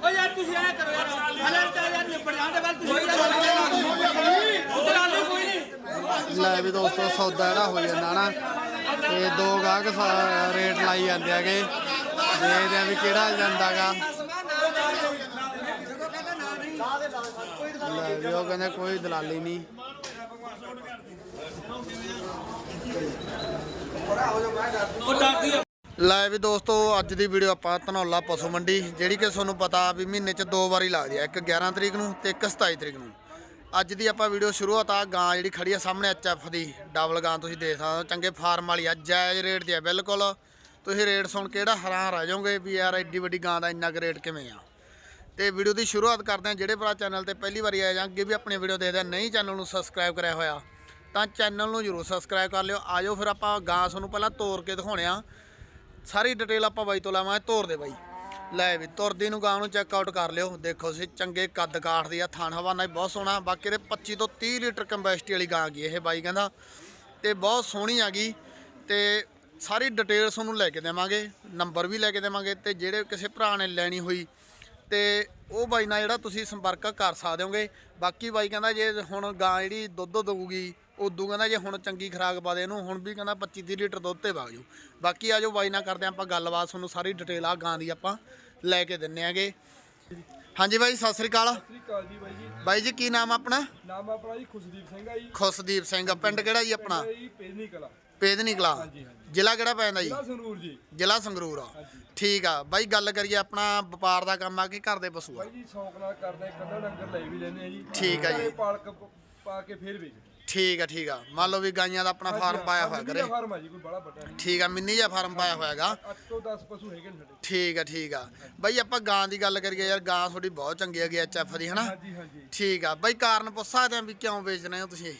ਓ ਯਾਰ ਤੁਸੀਂ ਲੈ ਵੀ ਦੋਸਤੋ, ਸੌਦਾ ਜਿਹੜਾ ਹੋ ਜਾਂਦਾ ਨਾ ਇਹ ਦੋ ਗਾਹਕ ਰੇਟ ਲਾਈ ਜਾਂਦੇ ਆਗੇ ਦੇਖਦੇ ਆ ਵੀ ਕਿਹੜਾ ਜਾਂਦਾ ਗਾ ਕਹਿੰਦੇ ਕੋਈ ਦਲਾਲੀ ਨਹੀਂ। ਲੈ ਵੀ ਦੋਸਤੋ, ਅੱਜ ਦੀ ਵੀਡੀਓ ਆਪਾਂ ਧਨੌਲਾ ਪਸ਼ੂ ਮੰਡੀ, ਜਿਹੜੀ ਕਿ ਤੁਹਾਨੂੰ ਪਤਾ ਵੀ ਮਹੀਨੇ 'ਚ ਦੋ ਵਾਰੀ ਲੱਗਦੀ ਹੈ ਇੱਕ 11 ਤਰੀਕ ਨੂੰ ਤੇ ਇੱਕ 27 ਤਰੀਕ ਨੂੰ। ਅੱਜ ਦੀ ਆਪਾਂ ਵੀਡੀਓ ਸ਼ੁਰੂਆਤ ਆ, ਗਾਂ ਜਿਹੜੀ ਖੜੀ ਆ ਸਾਹਮਣੇ ਐਚਐਫ ਦੀ ਡਬਲ ਗਾਂ ਤੁਸੀਂ ਦੇਖ ਸਕਦੇ ਹੋ, ਚੰਗੇ ਫਾਰਮ ਵਾਲੀ ਆ, ਜਾਇਜ਼ ਰੇਟ ਦੀ ਆ, ਬਿਲਕੁਲ। ਤੁਸੀਂ ਰੇਟ ਸੁਣ ਕੇ ਜਿਹੜਾ ਹੈਰਾਨ ਰਹਿ ਜਾਓਗੇ ਵੀ ਯਾਰ ਐਡੀ ਵੱਡੀ ਗਾਂ ਦਾ ਇੰਨਾ ਕੁ ਰੇਟ ਕਿਵੇਂ ਆ। ਤੇ ਵੀਡੀਓ ਦੀ ਸ਼ੁਰੂਆਤ ਕਰਦੇ ਹਾਂ ਜਿਹੜੇ ਭਰਾ ਚੈਨਲ ਤੇ ਪਹਿਲੀ ਵਾਰੀ ਆਏ ਜਾਂ ਅੱਗੇ ਵੀ ਆਪਣੀ ਵੀਡੀਓ ਦੇਖਦੇ ਆ, ਨਹੀਂ ਚੈਨਲ ਨੂੰ ਸਬਸਕ੍ਰਾਈਬ ਕਰਿਆ ਹੋਇਆ ਤਾਂ ਚੈਨਲ ਨੂੰ ਜਰੂਰ ਸਬਸਕ੍ਰਾਈਬ ਕਰ ਲਿਓ। ਆਜੋ ਫਿਰ ਆਪਾਂ ਗਾਂ ਤੁਹਾਨੂੰ ਪਹਿਲਾਂ ਤੋਰ ਕੇ ਦਿਖਾਉਣੇ ਆ। ਸਾਰੀ ਡਿਟੇਲ ਆਪਾਂ ਬਾਈ ਤੋਂ ਲਾਵਾਂਗੇ ਤੋਰ ਦੇ ਬਾਈ। ਲੈ ਵੀ, ਤੁਰਦੀ ਨੂੰ ਗਾਂ ਨੂੰ ਚੈੱਕ ਆਊਟ ਕਰ ਲਿਓ। ਦੇਖੋ ਸੀ ਚੰਗੇ ਕੱਦ ਕਾਠ ਦੀ ਆ, ਥਾਣ ਹਵਾਨਾ ਵੀ ਬਹੁਤ ਸੋਹਣਾ। ਬਾਕੀ ਦੇ 25 ਤੋਂ 30 ਲੀਟਰ ਕੰਬੈਸਟੀ ਵਾਲੀ ਗਾਂ ਗਈ ਇਹ ਬਾਈ ਕਹਿੰਦਾ। ਤੇ ਬਹੁਤ ਸੋਹਣੀ ਆ ਗਈ ਤੇ ਸਾਰੀ ਡਿਟੇਲ ਤੁਹਾਨੂੰ ਲੈ ਕੇ ਦੇਵਾਂਗੇ। ਨੰਬਰ ਵੀ ਲੈ ਕੇ ਦੇਵਾਂਗੇ। ਤੇ ਜਿਹੜੇ ਕਿਸੇ ਭਰਾ ਨੇ ਲੈਣੀ ਹੋਈ, ਤੇ ਉਹ ਬਾਈ ਨਾਲ ਜਿਹੜਾ ਤੁਸੀਂ ਸੰਪਰਕ ਕਰ ਸਕਦੇ ਹੋਗੇ। ਬਾਕੀ ਬਾਈ ਕਹਿੰਦਾ ਜੇ ਹੁਣ ਗਾਂ ਜਿਹੜੀ ਦੁੱਧ ਦਊਗੀ ਉਦੋਂ ਕਹਿੰਦਾ ਜੇ ਹੁਣ ਚੰਗੀ ਖਰਾਕ ਪਾ ਦੇ ਇਹਨੂੰ ਹੁਣ ਵੀ ਕਹਿੰਦਾ 25 30 ਲੀਟਰ ਦੁੱਧ ਤੇ ਵਗ ਜੂ ਬਾਕੀ ਆਜੋ ਬਾਈ ਨਾਲ ਕਰਦੇ ਆਪਾਂ ਗੱਲਬਾਤ ਤੁਹਾਨੂੰ ਸਾਰੀ ਡਿਟੇਲ ਆ ਗਾਂ ਦੀ ਆਪਾਂ ਲੈ ਕੇ ਦਿੰਨੇ ਆਗੇ। ਹਾਂਜੀ ਬਾਈ ਸਤਿ ਸ੍ਰੀ ਅਕਾਲ। ਸਤਿ ਸ੍ਰੀ ਅਕਾਲ ਜੀ ਬਾਈ ਜੀ। ਬਾਈ ਜੀ ਕੀ ਨਾਮ ਆਪਣਾ? ਨਾਮ ਆਪਣਾ ਜੀ ਖੁਸ਼ਦੀਪ ਸਿੰਘ ਆ ਜੀ। ਖੁਸ਼ਦੀਪ ਸਿੰਘ ਪਿੰਡ ਕਿਹੜਾ ਜੀ ਆਪਣਾ? ਜੀ ਪੇਜਨੀ ਕਲਾ। ਪੇਦਨੀ ਕਲਾ। ਹਾਂਜੀ ਹਾਂਜੀ। ਜ਼ਿਲ੍ਹਾ ਕਿਹੜਾ ਪੈਂਦਾ ਜੀ? ਜ਼ਿਲ੍ਹਾ ਸੰਗਰੂਰ ਜੀ। ਜ਼ਿਲ੍ਹਾ ਸੰਗਰੂਰ ਆ। ਠੀਕ ਆ ਬਾਈ ਗੱਲ ਕਰੀਏ ਆਪਣਾ ਵਪਾਰ ਦਾ ਕੰਮ ਆ ਕਿ ਘਰ ਦੇ ਪਸ਼ੂ ਆ? ਬਾਈ ਜੀ ਸ਼ੌਂਕ ਨਾਲ ਕਰਦੇ ਅੱਧਾ ਡੰਗਰ ਲੈ ਵੀ ਲੈਨੇ ਆ ਜੀ। ਠੀਕ ਆ ਜੀ। ਪਾਲਕ ਪ- ਕੇ ਫੇਰ ਵੇਚਦੇ ਠੀਕ ਆ ਠੀਕ ਆ। ਮੰਨ ਲਓ ਵੀ ਗਾਈਆਂ ਦਾ ਆਪਣਾ ਫਾਰਮ ਪਾਇਆ ਹੋਇਆ ਕਰੇ ਫਾਰਮ ਆ ਜੀ ਕੋਈ ਬੜਾ ਵੱਡਾ ਨਹੀਂ। ਠੀਕ ਆ ਮਿੰਨੀ ਜਿਹਾ ਫਾਰਮ ਪਾਇਆ ਹੋਇਆਗਾ 8 ਤੋਂ 10 ਪਸ਼ੂ ਹੈਗੇ ਨੇ ਸਾਡੇ। ਠੀਕ ਆ ਠੀਕ ਆ। ਬਾਈ ਆਪਾਂ ਗਾਂ ਦੀ ਗੱਲ ਕਰੀਏ ਯਾਰ ਗਾਂ ਤੁਹਾਡੀ ਬਹੁਤ ਚੰਗੀ ਹੈਗੀ ਐਚਐਫ ਦੀ ਹਨਾ? ਹਾਂਜੀ ਹਾਂਜੀ। ਠੀਕ ਆ। ਬਾਈ ਕਾਰਨ ਪੁੱਛ ਸਕਦੇ ਆ ਵੀ ਕਿਉਂ ਵੇਚ ਰਹੇ ਹੋ ਤੁਸੀਂ?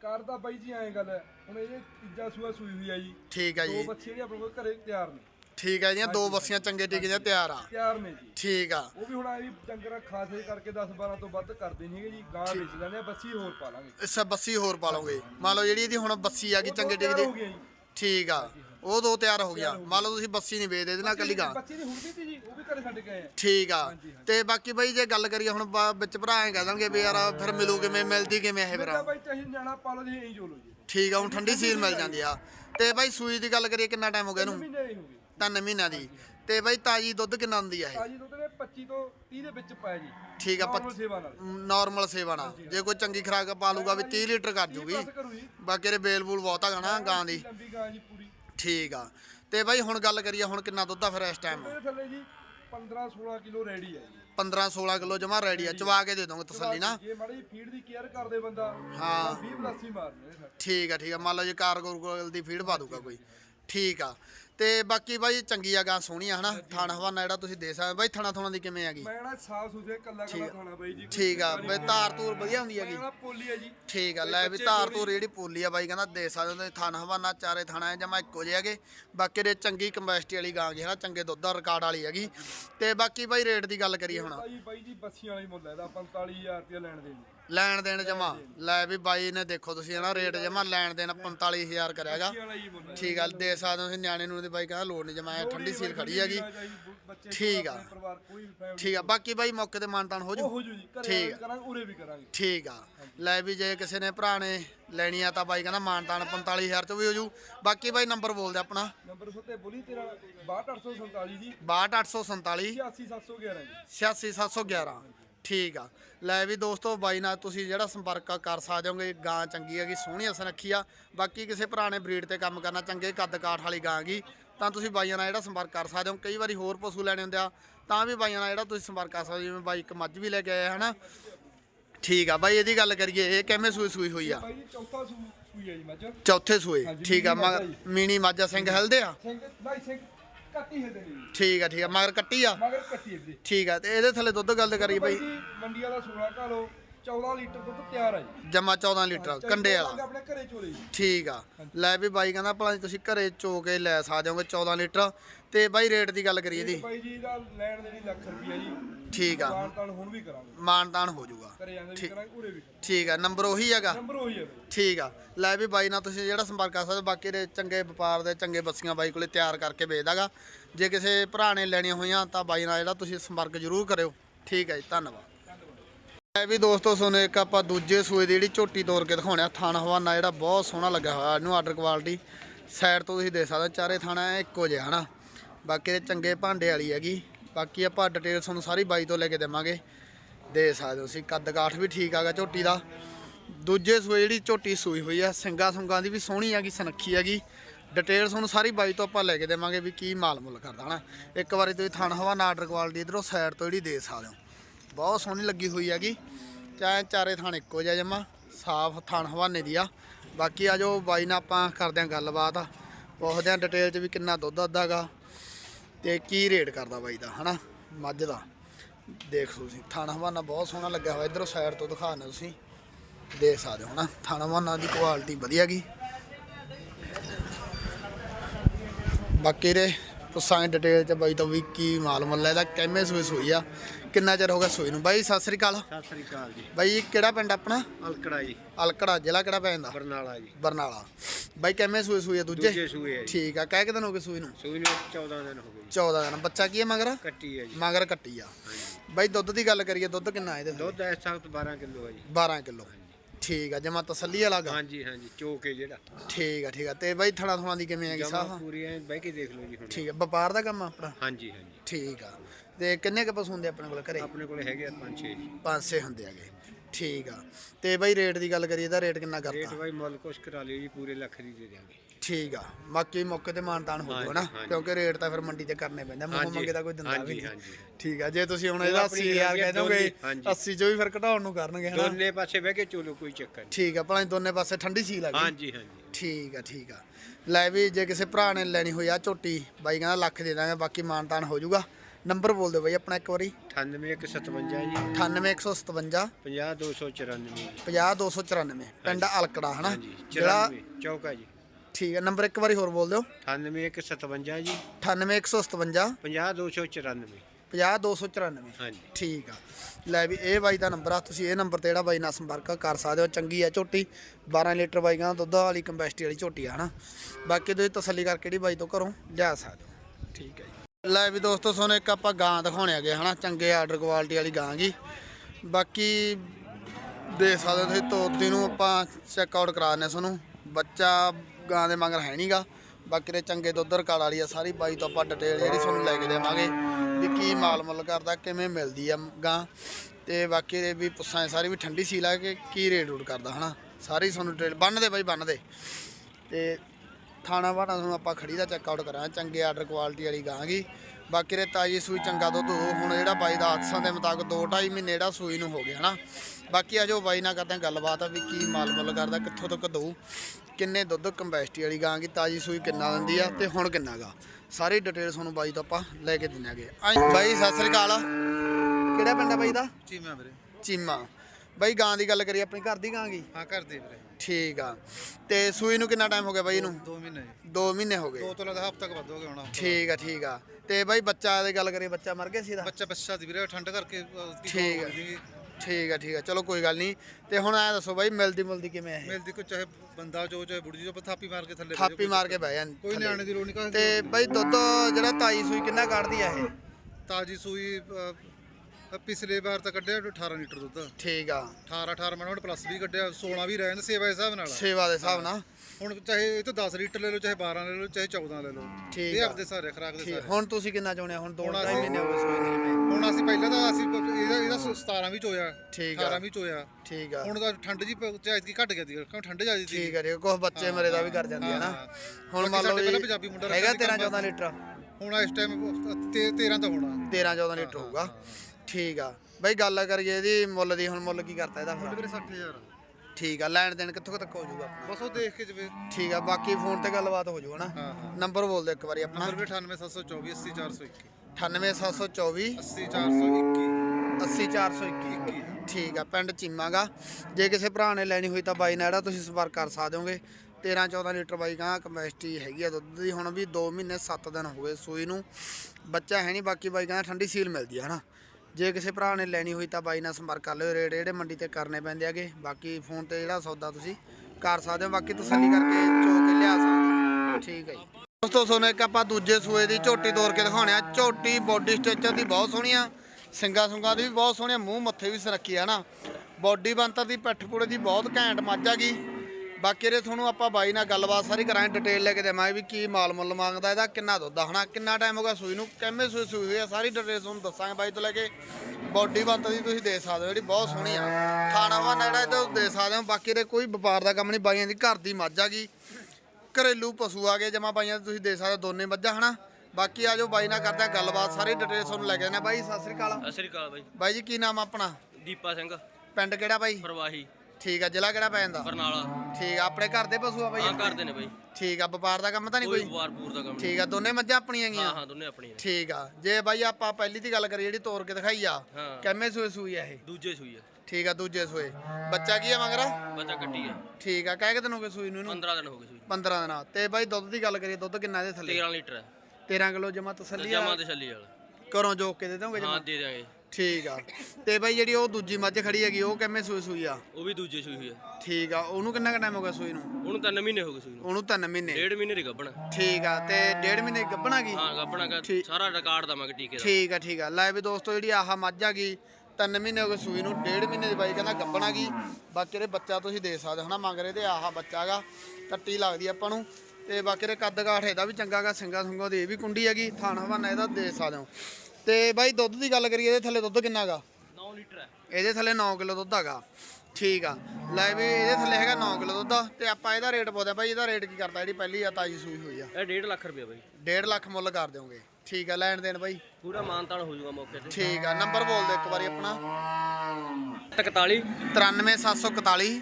ਕਰਦਾ ਬਾਈ ਜੀ ਐਂ ਗੱਲ ਹੈ। ਹੁਣ ਇਹ ਤੀਜਾ ਸੂਆ ਸੂਈ ਹੋਈ ਆ ਜੀ। ਠੀਕ ਆ ਦੋ ਜੀ। ਬੱਚੇ ਨੇ ਆਪਣੇ ਕੋਲ ਘਰੇ ਤਿਆਰ ਨੇ। ਠੀਕ ਆ ਜੀ ਦੋ ਬੱਸੀਆਂ ਚੰਗੇ ਟਿਕੇ ਦੀਆਂ ਤਿਆਰ ਆ। ਤਿਆਰ ਨੇ ਜੀ। ਠੀਕ ਆ। ਉਹ ਵੀ ਹੁਣ ਵੀ ਡੰਗਰ ਖਾਸੇ ਕਰਕੇ 10 12 ਤੋਂ ਵੱਧ ਕਰਦੇ ਨਹੀਂ ਹੈਗੇ ਜੀ ਗਾਂ ਵੇਚ ਲੈਂਦੇ ਆ ਬੱਸੀ ਹੋਰ ਪਾ ਲਾਂਗੇ। ਇਸ ਬੱਸੀ ਹੋਰ ਪਾ ਲਓਗੇ ਮੰਨ ਲਓ ਜਿਹੜੀ ਇਹਦੀ ਹੁਣ ਬੱਸੀ ਆ ਗਈ ਚੰਗੇ ਟਿਕੇ ਹੋ ਦੀ ਠੀਕ ਆ। ਉਹ ਦੋ ਤਿਆਰ ਹੋ ਗਿਆ ਮੰਨ ਲਓ ਤੁਸੀਂ ਬੱਸੀ ਨਹੀਂ ਵੇਚਦੇ ਇਹਦੇ ਨਾਲ ਕੱਲੀ ਗਾਂ। ਬੱਚੇ ਦੀ ਵੀ ਤੀ ਜੀ ਉਹ ਵੀ ਘਰੇ ਛੱਡ ਕੇ ਆਏ ਠੀਕ ਆ। ਤੇ ਬਾਕੀ ਬਾਈ ਜੇ ਗੱਲ ਕਰੀਏ ਹੁਣ ਵਿੱਚ ਭਰਾ ਐ ਕਹਿ ਦੇਣਗੇ ਵੀ ਯਾਰ ਫਿਰ ਮਿਲੂ ਕਿਵੇਂ ਮਿਲਦੀ ਕਿਵੇਂ ਇਹ ਮੇਰਾ ਬਾਈ ਚਾਹੀ ਨਿਆਣਾ ਪਾ ਲਓ ਜੀ ਐਂ ਜੋਲੋ ਜੀ ਠੀਕ ਆ ਹੁਣ ਠੰਡੀ ਸੀਲ ਮਿਲ ਜਾਂਦੀ ਆ। ਤੇ ਬਾਈ ਸੂਈ ਦੀ ਗੱਲ ਕਰੀਏ ਕਿੰਨਾ ਟਾਈਮ ਹੋ ਗਿਆ ਇਹਨੂੰ? ਮਹੀਨੇ ਹੀ ਹੋ ਗਏ ਤਿੰਨ ਮਹੀਨਿਆਂ ਦੀ। ਤੇ ਬਾਈ ਤਾਜੀ ਦੁੱਧ ਕਿੰਨਾ ਹੁੰਦੀ ਆ ਇਹ? ਤਾਜੀ ਦੁੱਧ ਨੇ 25 ਤੋਂ 30 ਦੇ ਵਿੱਚ ਪਾਇਆ ਜੀ। ਠੀਕ ਆ Normal ਸੇਵਾ ਨਾਲ। ਨਾਰਮਲ ਸੇਵਾ ਨਾਲ। ਜੇ ਕੋਈ ਚੰਗੀ ਖਰਾਕ ਪਾ ਲੂਗਾ ਵੀ 30 ਲੀਟਰ ਕਰ ਜੂਗੀ। ਬਾਕੀ ਦੇ ਬੇਲ ਬੂਲ ਬਹੁਤ ਆ ਨਾ ਗਾਂ ਦੀ। ਲੰਬੀ ਗਾਂ ਜੀ ਪੂਰੀ। ਠੀਕ ਆ। ਤੇ ਬਾਈ ਹੁਣ ਗੱਲ ਕਰੀਏ ਹੁਣ ਕਿੰਨਾ ਦੁੱਧ ਆ ਫਿਰ ਇਸ ਟਾਈਮ ਥੱਲੇ ਜੀ 15 16 ਕਿਲੋ ਰੈਡੀ ਹੈ ਜੀ। 15 16 ਕਿਲੋ ਜਮਾ ਰੈਡੀ ਆ। ਚਵਾ ਕੇ ਦੇ ਦੋਗੇ ਤਸੱਲੀ ਨਾ ਜੇ ਮਾੜੀ ਫੀਡ ਦੀ ਕੇਅਰ ਕਰਦੇ ਬੰਦਾ ਹਾਂ। 20 ਪਲੱਸ ਹੀ ਮਾਰਨੇ ਠੀਕ ਆ ਠੀਕ ਆ। ਮੰਨ ਲਓ ਜੇ ਕਾਰਗੋਰ ਦੀ ਫੀਡ ਪਾ ਦੂਗਾ ਕੋਈ। ਠੀਕ ਆ। ਤੇ ਬਾਕੀ ਬਾਈ ਚੰਗੀ ਆ ਗਾਂ ਸੋਹਣੀ ਆ ਹਨਾ? ਥਾਣ ਹਵਾਨਾ ਜਿਹੜਾ ਤੁਸੀਂ ਦੇ ਸਕਦੇ ਬਾਈ ਥਣਾ ਥਣਾ ਦੀ ਕਿਵੇਂ ਹੈਗੀ? ਮੈਂ ਨਾ ਸਾਫ਼ ਸੁਥਰੇ ਕੱਲਾ ਕੱਲਾ ਖਾਣਾ ਬਾਈ ਜੀ। ਠੀਕ ਆ ਬਈ ਧਾਰ ਧੂਰ ਵਧੀਆ ਹੁੰਦੀ ਹੈਗੀ? ਮੈਂ ਪੋਲੀ ਹੈ ਜੀ। ਠੀਕ ਆ ਲੈ ਵੀ ਧਾਰ ਧੂਰ ਜਿਹੜੀ ਪੋਲੀ ਆ ਬਾਈ ਕਹਿੰਦਾ ਦੇ ਸਕਦੇ ਤੁਸੀਂ ਥਣ ਹਵਾਨਾ ਚਾਰੇ ਥਾਣਾ ਜਮਾ ਇੱਕੋ ਜਿਹੇ ਹੈਗੇ। ਬਾਕੀ ਦੇ ਚੰਗੀ ਕੰਬੈਸਟੀ ਵਾਲੀ ਗਾਂ ਗੀ ਹਨਾ? ਚੰਗੇ ਦੁੱਧ ਦਾ ਰਿਕਾਰਡ ਵਾਲੀ ਹੈਗੀ। ਤੇ ਬਾਕੀ ਬਾਈ ਰੇਟ ਦੀ ਗੱਲ ਕਰੀਏ ਹੁਣ। ਬਾਈ ਜੀ ਬੱਸੀਆਂ ਵਾਲੀ ਮੁੱਲ ਹੈ ਇਹਦਾ 45000 ਰੁਪਏ ਲੈਣ ਦੇ ਜੀ। ਲੈਣ ਦੇਣ ਜਮਾ। ਲੈ ਵੀ ਬਾਈ ਨੇ ਦੇਖੋ ਤੁਸੀਂ ਹਨਾ ਰੇਟ ਜਮਾ ਲੈਣ ਦੇਣ 45000 ਕਰਿਆਗਾ। ਠੀਕ ਆ ਦੇ ਸਕਦੇ ਤੁਸੀਂ ਨਿਆਣੇ ਨੂੰ ਦੀ ਬਾਈ ਕਹਿੰਦਾ ਲੋੜ ਨਹੀਂ ਜਮਾ ਠੰਡੀ ਸੀਲ ਖੜੀ ਹੈਗੀ। ਠੀਕ ਆ। ਠੀਕ ਆ ਬਾਕੀ ਬਾਈ ਮੌਕੇ ਤੇ ਮਾਨਤਾਨ ਹੋ ਜੂ। ਠੀਕ ਆ। ਠੀਕ ਆ। ਲੈ ਵੀ ਜੇ ਕਿਸੇ ਨੇ ਭਰਾ ਨੇ ਲੈਣੀ ਆ ਤਾਂ ਬਾਈ ਕਹਿੰਦਾ ਮਾਨਤਾਨ 45000 ਚ ਵੀ ਹੋ ਜੂ। ਬਾਕੀ ਬਾਈ ਨੰਬਰ ਬੋਲ ਦੇ ਆਪਣਾ। ਨੰਬਰ ਸੁੱਤੇ ਬੋਲੀ ਤੇਰਾ 62847 ਜੀ। 62847 86711 ਜੀ। 86711 ਠੀਕ ਆ। ਲੈ ਵੀ ਦੋਸਤੋ ਬਾਈ ਨਾਲ ਤੁਸੀਂ ਜਿਹੜਾ ਸੰਪਰਕ ਕਰ ਸਕਦੇ ਹੋਗੇ। ਗਾਂ ਚੰਗੀ ਹੈਗੀ ਸੋਹਣੀ ਅਸਨ ਰੱਖੀ ਆ। ਬਾਕੀ ਕਿਸੇ ਨੇ ਬਰੀਡ ਤੇ ਕੰਮ ਕਰਨਾ ਚੰਗੇ ਕੱਦ ਕਾਠ ਵਾਲੀ ਗਾਂ ਗੀ ਤਾਂ ਤੁਸੀਂ ਬਾਈਆਂ ਨਾਲ ਜਿਹੜਾ ਸੰਪਰਕ ਕਰ ਸਕਦੇ ਹੋ। ਕਈ ਵਾਰੀ ਹੋਰ ਪਸ਼ੂ ਲੈਣੇ ਹੁੰਦੇ ਆ ਤਾਂ ਵੀ ਬਾਈਆਂ ਨਾਲ ਜਿਹੜਾ ਤੁਸੀਂ ਸੰਪਰਕ ਕਰ ਸਕਦੇ ਹੋ। ਜਿਵੇਂ ਬਾਈ ਇੱਕ ਮੱਝ ਵੀ ਲੈ ਕੇ ਆਏ ਹਨਾ? ਠੀਕ ਆ। ਬਾਈ ਇਹਦੀ ਗੱਲ ਕਰੀਏ ਇਹ ਕਿਵੇਂ ਸੂਈ ਸੂਈ ਹੋਈ ਆ? ਬਾਈ ਚੌਥਾ ਸੂਈ ਹੈ ਜੀ ਮੱਝ। ਚੌਥੇ ਸੂਏ। ਠੀਕ ਆ। ਮੀਨੀ ਮਾਝਾ ਸਿੰਘ ਹਲਦੇ ਆ? ਸਿੰਘ ਬਾਈ ਸਿੰਘ ਕੱਟੀ ਠੀਕ ਆ ਠੀਕ ਆ ਮਗਰ ਕੱਟੀ ਆ? ਮਗਰ ਕੱਟੀ ਹੈ ਵੀਰੇ ਠੀਕ ਆ ਤੇ ਇਹਦੇ ਥੱਲੇ ਦੁੱਧ ਗੱਲ ਕਰੀਏ ਬਾਈ। ਮੰਡੀਆਂ ਦਾ 16 ਘਾਲੋ। 14 ਲੀਟਰ ਦੁੱਧ ਤਿਆਰ ਹੈ ਜੀ। ਜਮਾ 14 ਲੀਟਰ ਕੰਡੇ ਵਾਲਾ। ਆਪਣੇ ਘਰੇ ਚੋਲੇ ਜੀ। ਠੀਕ ਆ। ਲੈ ਵੀ ਬਾਈ ਕਹਿੰਦਾ ਭਲਾ ਜੀ ਤੁਸੀਂ ਘਰੇ ਚੋ ਕੇ ਲੈ ਸਕਦੇ ਹੋਗੇ 14 ਲੀਟਰ। ਤੇ ਬਾਈ ਰੇਟ ਦੀ ਗੱਲ ਕਰੀਏ ਇਹਦੀ। ਬਾਈ ਜੀ ਦਾ ਲੈਣ ਦੇਣੀ ਲੱਖ ਰੁਪਈਆ ਜੀ। ਠੀਕ ਆ। ਮਾਨ ਤਾਨ ਹੁਣ ਵੀ ਕਰਾਂਗੇ। ਮਾਨਤਾਨ ਹੋ ਜਾਊਗਾ। ਘਰੇ ਜਾਂਦੇ ਵੀ ਠੀਕ। ਕਰਾਂਗੇ ਉਰੇ ਵੀ ਕਰਾਂਗੇ। ਠੀਕ ਆ ਨੰਬਰ ਉਹੀ ਹੈਗਾ। ਨੰਬਰ ਉਹੀ ਹੈ ਠੀਕ ਆ। ਲੈ ਵੀ ਬਾਈ ਨਾਲ ਤੁਸੀਂ ਜਿਹੜਾ ਸੰਪਰਕ ਕਰ ਸਕਦੇ ਬਾਕੀ ਦੇ ਚੰਗੇ ਵਪਾਰ ਦੇ ਚੰਗੇ ਬੱਸੀਆਂ ਬਾਈ ਕੋਲੇ ਤਿਆਰ ਕਰਕੇ ਵੇਚਦਾਗਾ। ਜੇ ਕਿਸੇ ਭਰਾ ਨੇ ਲੈਣੀਆਂ ਹੋਈਆਂ ਤਾਂ ਬਾਈ ਨਾਲ ਜਿਹੜਾ ਤੁਸੀਂ ਸੰਪਰਕ ਜ਼ਰੂਰ ਕਰਿਓ। ਠੀਕ ਹੈ ਜੀ ਧੰਨਵਾਦ। ਇਹ ਵੀ ਦੋਸਤੋ ਤੁਹਾਨੂੰ ਇੱਕ ਆਪਾਂ ਦੂਜੇ ਸੂਏ ਦੀ ਜਿਹੜੀ ਝੋਟੀ ਤੋੜ ਕੇ ਦਿਖਾਉਣੇ ਆ, ਥਣ ਹਵਾਨਾ ਜਿਹੜਾ ਬਹੁਤ ਸੋਹਣਾ ਲੱਗਾ ਹੋਇਆ, ਇਹਨੂੰ ਆਰਡਰ ਕੁਆਲਿਟੀ ਸਾਈਡ ਤੋਂ ਤੁਸੀਂ ਦੇਖ ਸਕਦੇ ਹੋ, ਚਾਰੇ ਥਾਣਾ ਇੱਕੋ ਜਿਹਾ, ਹਨਾ? ਬਾਕੀ ਦੇ ਚੰਗੇ ਭਾਂਡੇ ਵਾਲੀ ਹੈਗੀ, ਬਾਕੀ ਆਪਾਂ ਡਿਟੇਲ ਤੁਹਾਨੂੰ ਸਾਰੀ ਬਾਈ ਤੋਂ ਲੈ ਕੇ ਦੇਵਾਂਗੇ ਦੇ ਸਕਦੇ ਹੋ ਤੁਸੀਂ, ਕੱਦ ਕਾਠ ਵੀ ਠੀਕ ਆਗਾ ਝੋਟੀ ਦਾ। ਦੂਜੇ ਸੂਏ ਜਿਹੜੀ ਝੋਟੀ ਸੂਈ ਹੋਈ ਆ, ਸਿੰਗਾ ਸੁੰਗਾ ਦੀ ਵੀ ਸੋਹਣੀ ਹੈਗੀ, ਸਨੱਖੀ ਹੈਗੀ। ਡਿਟੇਲ ਤੁਹਾਨੂੰ ਸਾਰੀ ਬਾਈ ਤੋਂ ਆਪਾਂ ਲੈ ਕੇ ਦੇਵਾਂਗੇ ਵੀ ਕੀ ਮਾਲ ਮੁੱਲ ਕਰਦਾ, ਹਨਾ? ਇੱਕ ਵਾਰੀ ਤੁਸੀਂ ਥਣ ਹਵਾਨਾ ਆਰਡਰ ਕੁਆਲਿਟੀ ਇਧਰੋਂ ਸਾਈਡ ਤੋਂ ਜਿਹੜੀ ਦੇ ਸਕਦੇ ਹੋ। ਬਹੁਤ ਸੋਹਣੀ ਲੱਗੀ ਹੋਈ ਹੈਗੀ। ਚਾਹੇ ਚਾਰੇ ਥਾਣ ਇੱਕੋ ਜਿਹਾ ਜਮਾ, ਸਾਫ਼ ਥਾਣ ਹਵਾਨੇ ਦੀ ਆ। ਬਾਕੀ ਆ ਜੋ ਬਾਈ ਨਾਲ ਆਪਾਂ ਕਰਦੇ ਆਂ ਗੱਲਬਾਤ। ਪੁੱਛਦੇ ਆਂ ਡਿਟੇਲ 'ਚ ਵੀ ਕਿੰਨਾ ਦੁੱਧ ਅੱਦਾਗਾ ਤੇ ਕੀ ਰੇਟ ਕਰਦਾ ਬਾਈ ਦਾ, ਹਨਾ? ਮੱਝ ਦਾ। ਦੇਖੋ ਤੁਸੀਂ, ਥਾਣਾ ਹਵਾਨਾ ਬਹੁਤ ਸੋਹਣਾ ਲੱਗਿਆ ਹੋਇਆ। ਇਧਰੋਂ ਸਾਈਡ ਤੋਂ ਦਿਖਾਣਾ ਤੁਸੀਂ। ਦੇਖ ਸਕਦੇ ਹੋ ਨਾ ਥਾਣਾ ਹਵਾਨਾ ਦੀ ਕੁਆਲਿਟੀ ਵਧੀਆ ਗੀ ਬਾਕੀ ਦੇ ਪੁੱਛਾਂਗੇ ਡਿਟੇਲ ਚ ਬਾਈ ਤੋਂ ਵੀ ਕੀ ਮਾਲ ਮੁੱਲ ਇਹਦਾ ਕਿੰਨੇ ਸੂਈ ਸੂਈ ਆ? ਕਿੰਨਾ ਚਿਰ ਹੋ ਗਿਆ ਸੂਈ ਨੂੰ? ਬਾਈ ਸਤਿ ਸ੍ਰੀ ਅਕਾਲ। ਸਤਿ ਸ੍ਰੀ ਅਕਾਲ ਜੀ। ਬਾਈ ਕਿਹੜਾ ਪਿੰਡ ਆਪਣਾ? ਅਲਕੜਾ ਜੀ। ਅਲਕੜਾ ਜ਼ਿਲ੍ਹਾ ਕਿਹੜਾ ਪੈ ਜਾਂਦਾ? ਬਰਨਾਲਾ ਜੀ। ਬਰਨਾਲਾ। ਬਾਈ ਕਿੰਨੇ ਸੂਈ ਸੂਈ ਆ ਦੂਜੇ? ਦੂਜੇ ਸੂਏ ਜੀ। ਠੀਕ ਆ ਕਹਿ ਕਿ ਦਿਨ ਹੋ ਗਏ ਸੂਈ ਨੂੰ? ਸੂਈ ਨੂੰ 14 ਦਿਨ ਹੋ ਗਏ ਜੀ। 14 ਦਿਨ। ਬੱਚਾ ਕੀ ਹੈ ਮਗਰ? ਕੱਟੀ ਹੈ ਜੀ। ਮਗਰ ਕੱਟੀ ਆ। ਬਾਈ ਦੁੱਧ ਦੀ ਗੱਲ ਕਰੀਏ ਦੁੱਧ ਕਿੰਨਾ ਇਹਦੇ? ਦੁੱਧ ਇਸ ਵਕਤ 12 ਕਿਲੋ ਹੈ ਜੀ। 12 ਕਿਲੋ। ਠੀਕ ਆ ਜਮਾ ਤਸੱਲੀ ਵਾਲਾ ਗਾ। ਹਾਂਜੀ ਹਾਂਜੀ ਚੋਕੇ ਜਿਹੜਾ। ਠੀਕ ਆ ਠੀਕ ਆ। ਤੇ ਬਾਈ ਥਣਾ ਥਣਾ ਦੀ ਕਿਵੇਂ ਹੈਗੀ ਜਮਾ ਸਾਹ ਪੂਰੀ ਐ ਬਹਿ ਕੇ ਦੇਖ ਲਓ ਜੀ ਹੁਣ। ਠੀਕ ਆ ਵਪਾਰ ਦਾ ਕੰਮ ਆ ਆਪਣਾ? ਹਾਂਜੀ ਹਾਂਜੀ। ਠੀਕ ਆ। ਤੇ ਕਿੰਨੇ ਕ ਪਸ਼ੂ ਹੁੰਦੇ ਆਪਣੇ ਕੋਲ ਘਰੇ? ਆਪਣੇ ਕੋਲ ਹੈਗੇ ਆ ਪੰਜ ਛੇ। ਜੀ ਪੰਜ ਛੇ ਹੁੰਦੇ ਹੈਗੇ। ਠੀਕ ਆ। ਤੇ ਬਾਈ ਰੇਟ ਦੀ ਗੱਲ ਕਰੀਏ ਇਹਦਾ ਰੇਟ ਕਿੰਨਾ ਰੇਟ ਕਰਤਾ ਬਾਈ ਮੁੱਲ ਕੁਛ ਕਰਾ ਲਿਓ ਜੀ ਪੂਰੇ ਲੱਖ ਦੀ ਦੇ ਦਿਆਂਗੇ। ਠੀਕ ਆ। ਬਾਕੀ ਮੌਕੇ ਤੇ ਮਾਨਤਾਨ ਹੋ ਜਾਊਗਾ ਨਾ। ਕਿਉਂਕਿ ਰੇਟ ਤਾਂ ਫਿਰ ਮੰਡੀ ਤੇ ਕਰਨੇ ਪੈਂਦਾ ਮੂੰਹ ਮੰਗੇ ਤਾਂ ਕੋਈ ਦਿੰਦਾ ਵੀ ਨਹੀਂ। ਠੀਕ ਆ। ਜੇ ਤੁਸੀਂ ਹੁਣ ਇਹਦਾ ਆਪਣੀ 80000 ਕਹਿ ਦੋਗੇ ਦੋਨੇ, ਹਾਂਜੀ। 80 ਚੋਂ ਵੀ ਫਿਰ ਘਟਾਉਣ ਨੂੰ ਕਰਨਗੇ ਹਨਾ। ਦੋਨੇ ਪਾਸੇ ਬਹਿ ਕੇ ਚਲੋ ਕੋਈ ਚੱਕਰ ਨਹੀਂ। ਠੀਕ ਆ ਭਲਾ ਦੋਨੇ ਪਾਸੇ ਠੰਡੀ ਸੀ ਲੱਗੀ ਹਾਂਜੀ ਹਾਂਜੀ। ਠੀਕ ਆ ਠੀਕ ਆ। ਲੈ ਵੀ ਜੇ ਕਿਸੇ ਭਰਾ ਨੇ ਲੈਣੀ ਹੋਈ ਆ ਝੋਟੀ ਬਾਈ ਕਹਿੰਦਾ ਲੱਖ ਦੇ ਦਾਂਗੇ ਬਾਕੀ ਮਾਨਤਾਨ ਹੋ ਜਾਊਗਾ ਨੰਬਰ ਬੋਲ ਦਿਓ ਬਾਈ ਆਪਣਾ ਇੱਕ ਵਾਰੀ। 98157 ਜੀ। 98157 50294 50294 ਪਿੰਡ ਅਲਕੜਾ ਹਨਾ? ਜਿਹੜਾ 94 ਚੌਕਾ ਜੀ। ਠੀਕ ਆ ਨੰਬਰ ਇੱਕ ਵਾਰੀ ਹੋਰ ਬੋਲ ਦਿਓ। 98157 ਜੀ। 98157 50294 50294 ਹਾਂਜੀ। ਠੀਕ ਆ। ਲੈ ਵੀ ਇਹ ਬਾਈ ਦਾ ਨੰਬਰ ਆ ਤੁਸੀਂ ਇਹ ਨੰਬਰ ਤੇ ਜਿਹੜਾ ਬਾਈ ਨਾਲ ਸੰਪਰਕ ਕਰ ਸਕਦੇ ਹੋ ਚੰਗੀ ਆ ਝੋਟੀ। 12 ਲੀਟਰ ਬਾਈ ਕਹਿੰਦਾ ਦੁੱਧ ਵਾਲੀ ਕੰਪੈਸਟੀ ਵਾਲੀ ਝੋਟੀ ਆ ਹਨਾ। ਬਾਕੀ ਤੁਸੀਂ ਤਸੱਲੀ ਕਰਕੇ ਜਿਹੜੀ ਬਾਈ ਤੋਂ ਘਰੋਂ ਲਿਆ ਸਕਦੇ ਹੋ। ਠੀਕ ਹੈ ਜੀ। ਲੈ ਵੀ ਦੋਸਤੋ ਤੁਹਾਨੂੰ ਇੱਕ ਆਪਾਂ ਗਾਂ ਦਿਖਾਉਣੇ ਆਗੇ ਹਨਾ। ਚੰਗੇ ਆਰਡਰ ਕੁਆਲਿਟੀ ਵਾਲੀ ਗਾਂ ਗੀ ਬਾਕੀ ਦੇਖ ਸਕਦੇ ਹੋ ਤੁਸੀਂ ਤੋਤੀ ਨੂੰ ਆਪਾਂ ਚੈੱਕ ਆਊਟ ਕਰਾ ਦਿੰਦੇ ਹਾਂ ਤੁਹਾਨੂੰ। ਬੱਚਾ ਗਾਂ ਦੇ ਮਗਰ ਹੈ ਨਹੀਂਗਾ ਬਾਕੀ ਦੇ ਚੰਗੇ ਦੁੱਧ ਰਿਕਾਰਡ ਵਾਲੀ ਆ, ਸਾਰੀ ਬਾਈ ਤੋਂ ਆਪਾਂ ਡਿਟੇਲ ਜਿਹੜੀ ਤੁਹਾਨੂੰ ਲੈ ਕੇ ਦੇਵਾਂਗੇ ਵੀ ਕੀ ਮਾਲ ਮੁੱਲ ਕਰਦਾ, ਕਿਵੇਂ ਮਿਲਦੀ ਆ ਗਾਂ। ਤੇ ਬਾਕੀ ਦੇ ਵੀ ਪੁੱਛਾਂ ਸਾਰੀ ਵੀ ਠੰਡੀ ਸੀ ਲਾ ਕੇ ਕੀ ਰੇਟ ਰੂਟ ਕਰਦਾ, ਹਨਾ? ਸਾਰੀ ਤੁਹਾਨੂੰ ਡਿਟੇਲ ਬੰਨ ਦੇ ਬਾਈ, ਬੰਨ ਦੇ। ਤੇ ਥਾਣਾ ਵਾਣਾ ਤੁਹਾਨੂੰ ਆਪਾਂ ਖੜੀ ਦਾ ਚੈੱਕ ਆਊਟ ਕਰਾਂ ਚੰਗੇ ਆਰਡਰ ਕੁਆਲਿਟੀ ਵਾਲੀ ਗਾਂ ਗੀ। ਬਾਕੀ ਰੇ ਤਾਜੀ ਸੂਈ ਚੰਗਾ ਦੁੱਧ ਹੋ ਹੁਣ ਜਿਹੜਾ ਬਾਈ ਦਾ ਆਦਸਾਂ ਦੇ ਮੁਤਾਬਕ 2.5 ਮਹੀਨੇ ਜਿਹੜਾ ਸੂਈ ਨੂੰ ਹੋ ਗਿਆ ਹਨਾ ਬਾਕੀ ਆ ਜੋ ਬਾਈ ਨਾਲ ਕਰਦੇ ਗੱਲਬਾਤ ਆ ਵੀ ਕੀ ਮਾਲ ਮੁੱਲ ਕਰਦਾ ਕਿੱਥੋਂ ਤੱਕ ਦਊ ਕਿੰਨੇ ਦੁੱਧ ਕੰਪੈਸਟੀ ਵਾਲੀ ਗਾਂ ਗੀ ਤਾਜੀ ਸੂਈ ਕਿੰਨਾ ਦਿੰਦੀ ਆ ਤੇ ਹੁਣ ਕਿੰਨਾ ਗਾ। ਸਾਰੀ ਡਿਟੇਲ ਤੁਹਾਨੂੰ ਬਾਈ ਤੋਂ ਆਪਾਂ ਲੈ ਕੇ ਦਿੰਨਾਂਗੇ ਬਾਈ ਸਤਿ ਸ੍ਰੀ ਅਕਾਲ। ਕਿਹੜਾ ਪਿੰਡ ਆ ਬਾਈ ਦਾ? ਚੀਮਾ ਵੀਰੇ। ਚੀਮਾ। ਬਾਈ ਗਾਂ ਦੀ ਗੱਲ ਕਰੀਏ ਆਪਣੀ ਘਰ ਦੀ ਗਾਂ ਗੀ ਹਾਂ ਕਰਦੇ ਵੀਰੇ। ਠੀਕ ਆ। ਤੇ ਸੂਈ ਨੂੰ ਕਿੰਨਾ ਟਾਈਮ ਹੋ ਗਿਆ ਬਾਈ ਇਹਨੂੰ? 2 ਮਹੀਨੇ। 2 ਮਹੀਨੇ ਹੋ ਗਏ। ਦੋ ਤੋਲਾ ਦਾ ਹਫਤਾ ਕੁ ਵੱਧ ਹੋ ਗਿਆ ਹੁਣ। ਠੀਕ ਆ ਠੀਕ ਆ। ਤੇ ਬਾਈ ਬੱਚਾ ਦੀ ਗੱਲ ਕਰੀਏ ਬੱਚਾ ਮਰ ਗਿਆ ਸੀ ਇਹਦਾ? ਬੱਚਾ ਬੱਚਾ ਦੀ ਵੀਰੇ ਠੰਡ ਕਰਕੇ ਕੀ ਠੀਕ ਆ। ਠੀਕ ਆ ਠੀਕ ਆ। ਚਲੋ ਕੋਈ ਗੱਲ ਨਹੀਂ। ਤੇ ਹੁਣ ਐ ਦੱਸੋ ਬਾਈ ਮਿਲਦੀ ਮੁਲਦੀ ਕਿਵੇਂ ਹੈ? ਮਿਲਦੀ ਕੋ ਚਾਹੇ ਬੰਦਾ ਜੋ ਚਾਹੇ ਬੁੜੀ ਜੋ ਥਾਪੀ ਮਾਰ ਕੇ ਥੱਲੇ ਬਹਿ ਜਾਓ, ਥਾਪੀ ਮਾਰ ਕੇ ਬਹਿ ਜਾਂ ਕੋਈ ਨਿਆਣੇ ਦੀ ਲੋੜ ਨਹੀਂ ਕਾਹਦੀ ਤੇ ਬਾਈ ਦੁੱਧ ਜਿਹੜਾ ਤਾਈ ਸੂਈ ਕਿੰਨਾ ਕੱਢਦੀ ਆ ਇਹ? ਤਾਜੀ ਸੂਈ ਅਹ, ਪਿਛਲੇ ਵਾਰ ਤਾਂ ਕੱਢਿਆ 18 ਲੀਟਰ ਦੁੱਧ। ਠੀਕ ਆ। 18 18 ਮਿੰਟ ਪਲੱਸ ਵੀ ਕੱਢਿਆ 16 ਵੀ ਰਹਿ ਜਾਂਦੇ ਸੇਵਾ ਦੇ ਹਿਸਾਬ ਨਾਲ। ਸੇਵਾ ਦੇ ਹਿਸਾਬ ਨਾਲ। ਹੁਣ ਚਾਹੇ ਇਹ ਤੋਂ 10 ਲੀਟਰ ਲੈ ਲਓ ਚਾਹੇ 12 ਲੈ ਲਓ ਚਾਹੇ 14 ਲੈ ਲਓ। ਠੀਕ ਇਹ। ਆਪਦੇ ਸਾਰੇ ਖਰਾਕ ਦੇ ਸਾਰੇ। ਹੁਣ ਤੁਸੀਂ ਕਿੰਨਾ ਚਾਹੁੰਦੇ ਹੁਣ ਦੋ ਹੁਣ ਢਾਈ ਅਸੀਂ- ਮਹੀਨੇ ਹੋ ਗਏ ਸੂਈ ਨੂੰ ਕਿਵੇਂ ਹੁਣ ਅਸੀਂ ਪਹਿਲਾਂ ਤਾਂ ਅਸੀਂ ਇਹਦਾ ਇਹਦਾ 17 ਵਿੱਚ ਹੋਇਆ ਠੀਕ ਆ। 18 ਵਿੱਚ ਹੋਇਆ ਠੀਕ ਆ। ਹੁਣ ਤਾਂ ਠੰਡ ਜੀ ਚਾਹੇ ਕੀ ਘਟ ਗਿਆ ਦੀ ਕਿਉਂ ਠੰਡ ਜਾਂਦੀ ਸੀ ਠੀਕ ਆ ਆ ਕੁਝ ਬੱਚੇ ਮਰੇ ਦਾ ਵੀ ਕਰ ਜਾਂਦੇ ਆ ਨਾ। ਹੁਣ ਮੰਨ ਲਓ ਵੀ ਪੰਜਾਬੀ ਮੁੰਡਾ ਹੈਗਾ ਰੱਖਿਆ 13 ਸੀ 14 ਲੀਟਰ। ਹੁਣ ਇਸ ਟਾਈਮ 13 ਤਾਂ ਹੋਣਾ। 13 14 ਲੀਟਰ ਹੋਊਗਾ। ਠੀਕ ਆ। ਬਾਈ ਗੱਲ ਕਰੀਏ ਇਹਦੀ ਮੁੱਲ ਦੀ ਹੁਣ ਮੁੱਲ ਕੀ ਕਰਤਾ ਇਹਦਾ ਫਿਰ? ਵੀਰੇ 60000 ਠੀਕ ਆ ਲੈਣ ਦੇਣ ਕਿੱਥੋਂ ਤੱਕ ਹੋ ਜਾਊਗਾ ਆਪਣਾ? ਬਸ ਉਹ ਦੇਖ ਕੇ ਜਿਵੇਂ। ਠੀਕ ਆ ਬਾਕੀ ਫੋਨ ਤੇ ਗੱਲਬਾਤ ਹੋ ਜਾਊਗਾ ਨਾ ਹਾਂ ਹਾਂ। ਨੰਬਰ ਬੋਲ ਦਿਓ ਇੱਕ ਵਾਰੀ ਆਪਣਾ। ਨੰਬਰ ਵੀ 98724 80421 98724 80421 80421 ਠੀਕ ਆ ਪਿੰਡ ਚੀਮਾਗਾ। ਜੇ ਕਿਸੇ ਭਰਾ ਨੇ ਲੈਣੀ ਹੋਈ ਤਾਂ ਬਾਈ ਨਾਲ ਜਿਹੜਾ ਤੁਸੀਂ ਸੰਪਰਕ ਕਰ ਸਕਦੇ ਹੋਗੇ। 13 14 ਲੀਟਰ ਬਾਈ ਕਹਾਂ ਕਪੈਸਿਟੀ ਹੈਗੀ ਆ ਦੁੱਧ ਦੀ। ਹੁਣ ਵੀ 2 ਮਹੀਨੇ 7 ਦਿਨ ਹੋ ਗਏ ਸੂਈ ਨੂੰ। ਬੱਚਾ ਹੈ ਨਹੀਂ ਬਾਕੀ ਬਾਈ ਕਹਿੰਦਾ ਠੰਡੀ ਸੀਲ ਮਿਲਦੀ ਹੈ ਹਨਾ? ਜੇ ਕਿਸੇ ਭਰਾ ਨੇ ਲੈਣੀ ਹੋਈ ਤਾਂ ਬਾਈ ਨਾਲ ਸੰਪਰਕ ਕਰ ਲਿਓ। ਰੇਟ ਜਿਹੜੇ ਮੰਡੀ ਤੇ ਕਰਨੇ ਪੈਂਦੇ ਆਗੇ ਬਾਕੀ ਫੋਨ ਤੇ ਜਿਹੜਾ ਸੌਦਾ ਤੁਸੀਂ ਕਰ ਸਕਦੇ ਹੋ। ਬਾਕੀ ਤਸੱਲੀ ਕਰਕੇ ਚੋ ਕੇ ਲਿਆ ਸਕਦੇ ਹੋ। ਠੀਕ ਹੈ ਜੀ। ਦੋਸਤੋ ਤੁਹਾਨੂੰ ਇੱਕ ਆਪਾਂ ਦੂਜੇ ਸੂਏ ਦੀ ਝੋਟੀ ਤੋੜ ਕੇ ਦਿਖਾਉਣੇ ਆ। ਝੋਟੀ ਬੋਡੀ ਸਟ੍ਰਕਚਰ ਦੀ ਬਹੁਤ ਸੋਹਣੀ ਆ। ਸਿੰਗਾ ਸੁੰਗਾ ਦੀ ਵੀ ਬਹੁਤ ਸੋਹਣੀ ਆ। ਮੂੰਹ ਮੱਥੇ ਵੀ ਸੁਨੱਖੀ ਆ ਨਾ ਬੋਡੀ ਬੰਤਰ ਦੀ, ਪਿੱਠ ਪੁੜੇ ਦੀ ਬਹੁਤ ਘੈਂਟ ਮੱਝ ਹੈਗੀ ਬਾਕੀ ਇਹ ਤੁਹਾਨੂੰ ਆਪਾਂ ਬਾਈ ਨਾਲ ਗੱਲਬਾਤ ਸਾਰੀ ਕਰਾਂਗੇ ਡਿਟੇਲ ਲੈ ਕੇ ਦੇਵਾਂਗੇ ਵੀ ਕੀ ਮਾਲ ਮੁੱਲ ਮੰਗਦਾ ਇਹਦਾ ਕਿੰਨਾ ਦੁੱਧ ਆ ਹਨਾ? ਕਿੰਨਾ ਟਾਈਮ ਹੋ ਗਿਆ ਸੂਈ ਨੂੰ ਕਿੰਨੇ ਸੂਈ ਸੂਈ ਹੋਈ ਆ ਸਾਰੀ ਡਿਟੇਲ ਤੁਹਾਨੂੰ ਦੱਸਾਂਗੇ ਬਾਈ ਤੋਂ ਲੈ ਕੇ। ਬਾਡੀ ਬੰਤਰ ਦੀ ਤੁਸੀਂ ਦੇਖ ਸਕਦੇ ਹੋ ਜਿਹੜੀ ਬਹੁਤ ਸੋਹਣੀ ਆ। ਖਾਣਾ ਵਾ ਜਿਹੜਾ ਇਹਦਾ ਦੇ ਸਕਦੇ ਹੋ ਬਾਕੀ ਇਹਦੇ ਕੋਈ ਵਪਾਰ ਦਾ ਕੰਮ ਨਹੀਂ ਬਾਈਆਂ ਦੀ ਘਰ ਦੀ ਮੱਝ ਹੈਗੀ ਘਰੇਲੂ ਪਸ਼ੂ ਆ ਗਏ ਜਮਾ ਬਾਈਆਂ ਦੇ ਤੁਸੀਂ ਦੇਖ ਸਕਦੇ ਹੋ ਦੋਨੇ ਮੱਝਾਂ ਹਨਾ? ਬਾਕੀ ਆਜੋ ਬਾਈ ਨਾਲ ਕਰਦੇ ਆ ਗੱਲਬਾਤ ਸਾਰੀ ਡਿਟੇਲ ਤੁਹਾਨੂੰ ਲੈ ਕੇ ਆਉਂਦੇ ਆ ਬਾਈ ਸਤਿ ਸ੍ਰੀ ਅਕਾਲ। ਸਤਿ ਸ੍ਰੀ ਅਕਾਲ ਬਾਈ। ਬਾਈ ਜੀ ਕੀ ਨਾਮ ਆ ਆਪਣਾ? ਦੀਪਾ ਸਿੰਘ। ਪਿੰਡ ਕਿਹੜਾ ਬਾਈ? ਪ੍ਰਵਾਹੀ। ਠੀਕ ਆ ਜ਼ਿਲ੍ਹਾ ਕਿਹੜਾ ਪੈ ਜਾਂਦਾ? ਬਰਨਾਲਾ। ਠੀਕ ਆ ਆਪਣੇ ਘਰ ਦੇ ਪਸ਼ੂ ਆ ਬਾਈ? ਹਾਂ ਕਰਦੇ ਨੇ ਬਾਈ। ਠੀਕ ਆ ਵਪਾਰ ਦਾ ਕੰਮ ਤਾਂ ਨਹੀਂ ਕੋਈ ਕੋਈ? ਵਪਾਰ ਪੂਰ ਦਾ ਕੰਮ ਨਹੀਂ। ਠੀਕ ਆ ਦੋਨੇ ਮੱਝਾਂ ਆਪਣੀਆਂ ਹਾਂ ਗੀਆਂ ਹਾਂ ਦੋਨੇ ਆਪਣੀਆਂ ਨੇ। ਠੀਕ ਆ ਜੇ ਬਾਈ ਆਪਾਂ ਪਹਿਲੀ ਦੀ ਗੱਲ ਕਰੀਏ ਜਿਹੜੀ ਤੋੜ ਕੇ ਦਿਖਾਈ ਆ ਹਾਂ। ਕਿੰਨੇ ਸੂਏ ਸੂਈ ਆ ਇਹ? ਦੂਜੇ ਸੂਈ ਆ। ਠੀਕ ਆ ਦੂਜੇ ਸੂਏ। ਬੱਚਾ ਕੀ ਆ ਮਗਰ? ਬੱਚਾ ਕੱਟੀ ਆ। ਠੀਕ ਆ ਕਹਿ ਕੇ ਤੈਨੂੰ ਕਿ ਸੂਈ ਨੂੰ ਇਹਨੂੰ? 15 ਦਿਨ ਹੋ ਗਏ ਸੂਈ 15 ਦਿਨਾਂ ਤੇ ਬਾਈ ਦੁੱਧ ਦੀ ਗੱਲ ਕਰੀਏ ਦੁੱਧ ਕਿੰਨਾ ਇਹਦੇ ਥੱਲੇ? 13 ਲੀਟਰ ਹੈ 13 ਕਿਲੋ ਜਮਾ ਤਸੱਲੀ ਆ ਜਮਾ ਤੇ ਛੱਲੀ ਵਾਲਾ। ਘਰੋਂ ਜੋਕ ਕੇ ਦੇ ਦੋਗੇ ਹਾਂ ਦੇ ਦਿਆਂਗੇ। ਠੀਕ ਆ। ਤੇ ਬਾਈ ਜਿਹੜੀ ਉਹ ਦੂਜੀ ਮੱਝ ਖੜੀ ਹੈਗੀ ਉਹ ਕਿੰਨੇ ਸੂਈ ਸੂਈ ਆ? ਉਹ ਵੀ ਦੂਜੇ ਸੂਈ ਹੋਈ ਆ। ਠੀਕ ਆ ਉਹਨੂੰ ਕਿੰਨਾ ਕੁ ਟਾਈਮ ਹੋ ਗਿਆ ਸੂਈ ਨੂੰ? ਉਹਨੂੰ ਤਿੰਨ ਮਹੀਨੇ ਹੋ ਗਏ ਸੂਈ ਨੂੰ। ਉਹਨੂੰ 3 ਮਹੀਨੇ। ਡੇਢ ਮਹੀਨੇ ਦੀ ਗੱਭਣ। ਠੀਕ ਆ ਤੇ ਡੇਢ ਮਹੀਨੇ ਗੱਭਣਾ ਗਈ ਹਾਂ ਗੱਭਣਾ ਦਾ ਠੀਕ। ਸਾਰਾ ਰਿਕਾਰਡ ਦਵਾਂਗੇ ਟੀਕੇ ਦਾ। ਠੀਕ ਆ ਠੀਕ ਆ। ਲੈ ਵੀ ਦੋਸਤੋ ਜਿਹੜੀ ਆਹ ਮੱਝ ਆ ਗਈ ਤਿੰਨ ਮਹੀਨੇ ਹੋ ਗਏ ਸੂਈ ਨੂੰ ਡੇਢ ਮਹੀਨੇ ਦੀ ਬਾਈ ਕਹਿੰਦਾ ਗੱਭਣਾ ਗਈ ਬਾਕੀ ਇਹਦੇ ਬੱਚਾ ਤੁਸੀਂ ਦੇ ਸਕਦੇ ਹੋ ਹਨਾ ਮੰਗ ਰਹੇ ਤੇ ਆਹ ਬੱਚਾ ਗਾ ਕੱਟੀ ਲੱਗਦੀ ਆਪਾਂ ਨੂੰ। ਤੇ ਬਾਕੀ ਦੇ ਕੱਦ ਕਾਠ ਇਹਦਾ ਵੀ ਚੰਗਾ ਗਾ ਸਿੰਗਾ ਸੁੰਗਾ ਦੀ ਇਹ ਵੀ ਕੁੰਡੀ ਹੈਗੀ ਥਾਣਾ ਹਵਾਨਾ ਇਹਦਾ ਦੇ ਸਕਦੇ ਹੋ। ਤੇ ਬਾਈ ਦੁੱਧ ਦੀ ਗੱਲ ਕਰੀਏ ਇਹਦੇ ਥੱਲੇ ਦੁੱਧ ਕਿੰਨਾ ਗਾ 9 ਲੀਟਰ ਹੈ। ਇਹਦੇ ਥੱਲੇ 9 ਕਿਲੋ ਦੁੱਧ ਹੈਗਾ। ਠੀਕ ਆ। ਲੈ ਵੀ ਇਹਦੇ ਥੱਲੇ ਹੈਗਾ 9 ਕਿਲੋ ਦੁੱਧ ਤੇ ਆਪਾਂ ਇਹਦਾ ਰੇਟ ਪਾਉਂਦੇ ਆ ਬਾਈ ਇਹਦਾ ਰੇਟ ਕੀ ਕਰਦਾ? ਜਿਹੜੀ ਪਹਿਲੀ ਆ ਤਾਜੀ ਸੂਈ ਹੋਈ ਆ। ਇਹ 1.5 ਲੱਖ ਰੁਪਏ ਬਾਈ। 1.5 ਲੱਖ ਮੁੱਲ ਕਰ ਦਿਓਗੇ। ਠੀਕ ਆ ਲੈਣ ਦੇਣ ਬਾਈ। ਪੂਰਾ ਮਾਨਤਾਨ ਹੋ ਜਾਊਗਾ ਮੌਕੇ ਤੇ। ਠੀਕ ਆ ਨੰਬਰ ਬੋਲ ਦੇ ਇੱਕ ਵਾਰੀ ਆਪਣਾ। 41 93741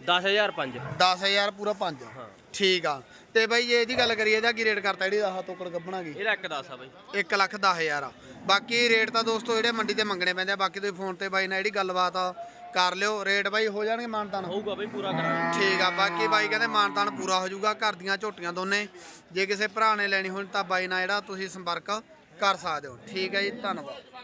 10005 10000 ਪੂਰਾ 5 ਹਾਂ। ਠੀਕ ਆ। ਤੇ ਬਾਈ ਜੇ ਇਹਦੀ ਗੱਲ ਕਰੀਏ ਇਹਦਾ ਕੀ ਰੇਟ ਕਰਤਾ? ਜਿਹੜੀ ਆਹ ਤੋਕੜ ਗੱਬਣਾ ਗਈ ਇਹਦਾ ਇੱਕ 10 ਆ ਬਾਈ। 1 ਲੱਖ 10000 ਆ। ਬਾਕੀ ਰੇਟ ਤਾਂ ਦੋਸਤੋ ਜਿਹੜੇ ਮੰਡੀ ਤੇ ਮੰਗਣੇ ਪੈਂਦੇ ਆ ਬਾਕੀ ਤੁਸੀਂ ਫੋਨ ਤੇ ਬਾਈ ਨਾਲ ਜਿਹੜੀ ਗੱਲਬਾਤ ਆ ਕਰ ਲਿਓ। ਰੇਟ ਬਾਈ ਹੋ ਜਾਣਗੇ ਮਾਨਤਾਨ? ਹੋਊਗਾ ਬਾਈ ਪੂਰਾ ਕਰਾਂਗੇ। ਠੀਕ ਆ। ਬਾਕੀ ਬਾਈ ਕਹਿੰਦੇ ਮਾਨਤਾਨ ਪੂਰਾ ਹੋ ਜਾਊਗਾ ਘਰ ਦੀਆਂ ਝੋਟੀਆਂ ਦੋਨੇ। ਜੇ ਕਿਸੇ ਭਰਾ ਨੇ ਲੈਣੀ ਹੋਣ ਤਾਂ ਬਾਈ ਨਾਲ ਜਿਹੜਾ ਤੁਸੀਂ ਸੰਪਰਕ ਕਰ ਸਕਦੇ ਹੋ। ਠੀਕ ਹੈ ਜੀ ਧੰਨਵਾਦ।